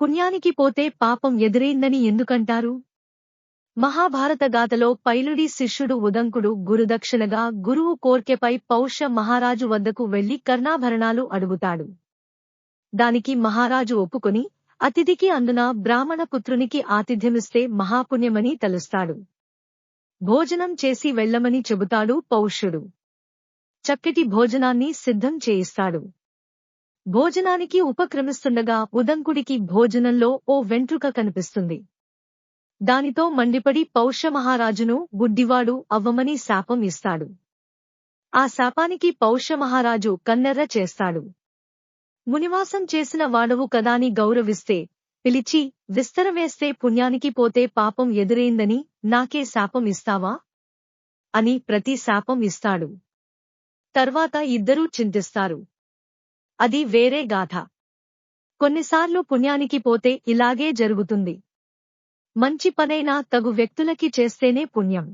పుణ్యానికి పోతే పాపం ఎదురైందని ఎందుకంటారు? మహాభారత గాథలో పైలుడి శిష్యుడు ఉదంకుడు గురుదక్షిణగా గురువు కోర్కెపై పౌష్య మహారాజు వద్దకు వెళ్ళి కర్ణాభరణాలు అడుగుతాడు. దానికి మహారాజు ఒప్పుకొని అతిథికి అందున బ్రాహ్మణ పుత్రునికి ఆతిథ్యమిస్తే మహాపుణ్యమని తలుస్తాడు. భోజనం చేసి వెళ్ళమని చెబుతాడు పౌష్యుడు. చక్కటి భోజనాన్ని సిద్ధం చేయిస్తాడు. భోజనానికి ఉపక్రమిస్తుండగా ఉదంకుడికి భోజనంలో ఓ వెంట్రుక కనిపిస్తుంది. దానితో మండిపడి పౌష్యమహారాజును గుడ్డివాడు అవ్వమని శాపం ఇస్తాడు. ఆ శాపానికి పౌష్యమహారాజు కన్నెర్ర చేస్తాడు. మునివాసం చేసిన వాడవు కదాని గౌరవిస్తే పిలిచి విస్తరవేస్తే పుణ్యానికి పోతే పాపం ఎదురైందని నాకే శాపం ఇస్తావా? అని ప్రతి శాపం ఇస్తాడు. తర్వాత ఇద్దరూ చింతిస్తారు. అది వేరే గాథ. కొన్నిసార్లు పుణ్యానికి పోతే ఇలాగే జరుగుతుంది. మంచి పనైనా తగు వ్యక్తులకి చేస్తేనే పుణ్యం.